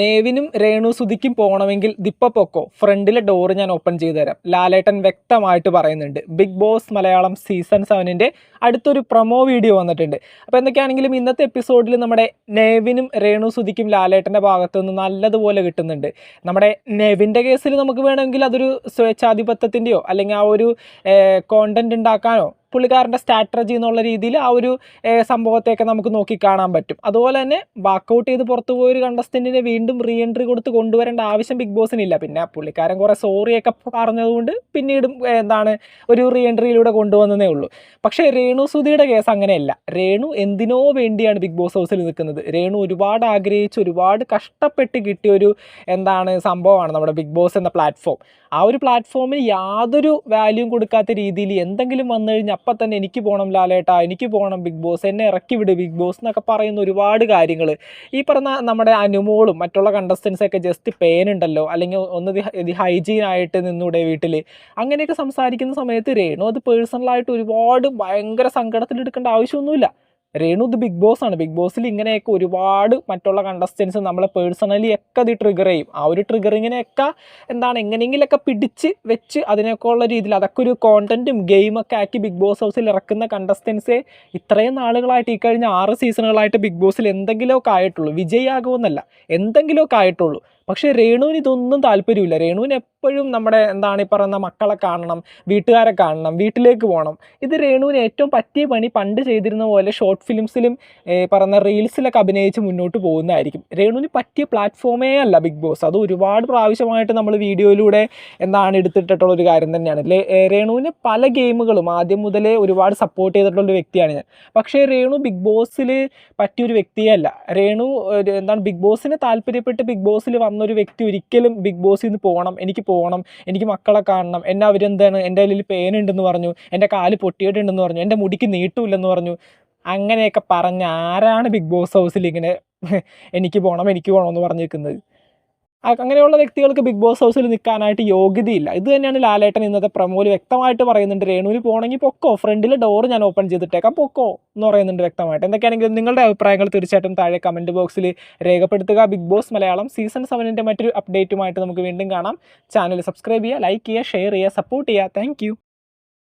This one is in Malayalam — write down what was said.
നേവിനും രേണു സുധിക്കും പോകണമെങ്കിൽ ദിപ്പ പൊക്കോ. ഫ്രണ്ടിലെ ഡോർ ഞാൻ ഓപ്പൺ ചെയ്തു തരാം ലാലേട്ടൻ വ്യക്തമായിട്ട് പറയുന്നുണ്ട്. ബിഗ് ബോസ് മലയാളം സീസൺ സെവനിന്റെ അടുത്തൊരു പ്രൊമോ വീഡിയോ വന്നിട്ടുണ്ട്. അപ്പോൾ എന്തൊക്കെയാണെങ്കിലും ഇന്നത്തെ എപ്പിസോഡിൽ നമ്മുടെ നേവിനും രേണു സുധിക്കും ലാലേട്ടന്റെ ഭാഗത്തു നിന്ന് നല്ലതുപോലെ കിട്ടുന്നുണ്ട്. നമ്മുടെ നെവിന്റെ കേസിൽ നമുക്ക് വേണമെങ്കിൽ അതൊരു സ്വേച്ഛാധിപത്യത്തിന്റെയോ അല്ലെങ്കിൽ ആ ഒരു കോണ്ടന്റ് ഉണ്ടാക്കാനോ പുള്ളിക്കാരന്റെ സ്ട്രാറ്റജി എന്നുള്ള രീതിയിൽ ആ ഒരു സംഭവത്തെയൊക്കെ നമുക്ക് നോക്കി കാണാൻ പറ്റും. അതുപോലെ തന്നെ വാക്കൗട്ട് ചെയ്ത് പുറത്തു പോയൊരു കണ്ടസ്റ്റന്റിനെ വീണ്ടും റീ എൻട്രി കൊടുത്ത് കൊണ്ടുവരേണ്ട ആവശ്യം ബിഗ് ബോസിനില്ല പിന്നെ പുള്ളിക്കാരൻ കുറേ സോറിയൊക്കെ പറഞ്ഞതുകൊണ്ട് പിന്നീടും എന്താണ് ഒരു റീ എൻട്രിയിലൂടെ കൊണ്ടുവന്നതേ ഉള്ളൂ. പക്ഷേ രേണു സുധിയുടെ കേസ് അങ്ങനെയല്ല. രേണു എന്തിനോ വേണ്ടിയാണ് ബിഗ് ബോസ് ഹൗസിൽ നിൽക്കുന്നത്. രേണു ഒരുപാട് ആഗ്രഹിച്ച് ഒരുപാട് കഷ്ടപ്പെട്ട് കിട്ടിയ ഒരു എന്താണ് സംഭവമാണ് നമ്മുടെ ബിഗ് ബോസ് എന്ന പ്ലാറ്റ്ഫോം ആ ഒരു പ്ലാറ്റ്ഫോമിന് യാതൊരു വാല്യൂം കൊടുക്കാത്ത രീതിയിൽ എന്തെങ്കിലും വന്നു കഴിഞ്ഞാൽ അപ്പം തന്നെ എനിക്ക് പോകണം ലാലേട്ട എനിക്ക് പോകണം ബിഗ് ബോസ് എന്നെ ഇറക്കി വിട് ബിഗ് ബോസ് എന്നൊക്കെ പറയുന്ന ഒരുപാട് കാര്യങ്ങൾ. ഈ പറഞ്ഞ നമ്മുടെ അനുമോളും മറ്റുള്ള കണ്ടസ്റ്റൻസൊക്കെ ജസ്റ്റ് പേനുണ്ടല്ലോ അല്ലെങ്കിൽ ഒന്ന് ഹൈജീൻ ആയിട്ട് നിന്നൂടെ വീട്ടിൽ അങ്ങനെയൊക്കെ സംസാരിക്കുന്ന സമയത്ത് രേണു അത് പേഴ്സണലായിട്ട് ഒരുപാട് ഭയങ്കര സങ്കടത്തിലെടുക്കേണ്ട ആവശ്യമൊന്നുമില്ല. രേണു ഇത് ബിഗ് ബോസ് ആണ്. ബിഗ് ബോസിൽ ഇങ്ങനെയൊക്കെ ഒരുപാട് മറ്റുള്ള കണ്ടസ്റ്റൻസ് നമ്മളെ പേഴ്സണലി ഒക്കെ അത് ട്രിഗർ ചെയ്യും. ആ ഒരു ട്രിഗറിങ്ങിനെയൊക്കെ എന്താണ് എങ്ങനെയെങ്കിലൊക്കെ പിടിച്ച് വെച്ച് അതിനൊക്കെ ഉള്ള രീതിയിൽ അതൊക്കെ ഒരു കോണ്ടന്റും ഗെയിമൊക്കെ ആക്കി ബിഗ് ബോസ് ഹൗസിൽ ഇറക്കുന്ന കണ്ടസ്റ്റൻസേ ഇത്രയും നാളുകളായിട്ട് ഈ കഴിഞ്ഞ ആറ് സീസണുകളായിട്ട് ബിഗ് ബോസിൽ എന്തെങ്കിലുമൊക്കെ ആയിട്ടുള്ളൂ. വിജയാകുമെന്നല്ല എന്തെങ്കിലുമൊക്കെ ആയിട്ടുള്ളൂ. പക്ഷേ രേണുവിന് ഇതൊന്നും താല്പര്യമില്ല. രേണുവിന് എപ്പോഴും നമ്മുടെ എന്താണ് ഈ പറയുന്ന മക്കളെ കാണണം വീട്ടുകാരെ കാണണം വീട്ടിലേക്ക് പോകണം. ഇത് രേണുവിന് ഏറ്റവും പറ്റിയ പണി പണ്ട് ചെയ്തിരുന്ന പോലെ ഷോർട്ട് ഫിലിംസിലും പറയുന്ന റീൽസിലൊക്കെ അഭിനയിച്ച് മുന്നോട്ട് പോകുന്നതായിരിക്കും. രേണുവിന് പറ്റിയ പ്ലാറ്റ്ഫോമേ അല്ല ബിഗ് ബോസ് അത് ഒരുപാട് പ്രാവശ്യമായിട്ട് നമ്മൾ വീഡിയോയിലൂടെ എന്താണ് എടുത്തിട്ടുള്ള ഒരു കാര്യം തന്നെയാണ്. രേണുവിന് പല ഗെയിമുകളും ആദ്യം മുതലേ ഒരുപാട് സപ്പോർട്ട് ചെയ്തിട്ടുള്ള ഒരു വ്യക്തിയാണ് ഞാൻ. പക്ഷേ രേണു ബിഗ് ബോസിൽ പറ്റിയൊരു വ്യക്തിയല്ല രേണു എന്താണ് ബിഗ് ബോസിനെ താല്പര്യപ്പെട്ട് ബിഗ് ബോസിൽ വന്നൊരു വ്യക്തി ഒരിക്കലും ബിഗ് ബോസിൽ നിന്ന് പോകണം എനിക്ക് പോകണം എനിക്ക് മക്കളെ കാണണം എന്നെ അവരെന്താണ് എന്റെ കയ്യിൽ പേനുണ്ടെന്ന് പറഞ്ഞു എന്റെ കാൽ പൊട്ടിയിട്ടുണ്ടെന്ന് പറഞ്ഞു എന്റെ മുടിക്ക് നീട്ടുമില്ലെന്ന് പറഞ്ഞു അങ്ങനെയൊക്കെ പറഞ്ഞ് ആരാണ് ബിഗ് ബോസ് ഹൗസിൽ ഇങ്ങനെ എനിക്ക് പോകണം എനിക്ക് പോകണം എന്ന് പറഞ്ഞു നിൽക്കുന്നത്? അ- അങ്ങനെയുള്ള വ്യക്തികൾക്ക് ബിഗ് ബോസ് ഹൗസിൽ നിൽക്കാനായിട്ട് യോഗ്യതയില്ല. ഇത് തന്നെയാണ് ലാലേട്ടൻ ഇന്നത്തെ പ്രമോൽ വ്യക്തമായിട്ട് പറയുന്നുണ്ട്. രേണുവിൽ പോകണമെങ്കിൽ പൊക്കോ? ഫ്രണ്ടിലെ ഡോർ ഞാൻ ഓപ്പൺ ചെയ്തിട്ടേക്കാം പൊക്കോ? എന്ന് പറയുന്നുണ്ട് വ്യക്തമായിട്ട്. എന്തൊക്കെയാണെങ്കിലും നിങ്ങളുടെ അഭിപ്രായങ്ങൾ തീർച്ചയായിട്ടും താഴെ കമന്റ് ബോക്സിൽ രേഖപ്പെടുത്തുക. ബിഗ് ബോസ് മലയാളം സീസൺ സെവനിന്റെ മറ്റൊരു അപ്ഡേറ്റുമായിട്ട് നമുക്ക് വീണ്ടും കാണാം. ചാനൽ സബ്സ്ക്രൈബ് ചെയ്യുക ലൈക്ക് ചെയ്യുക ഷെയർ ചെയ്യുക സപ്പോർട്ട് ചെയ്യുക. താങ്ക്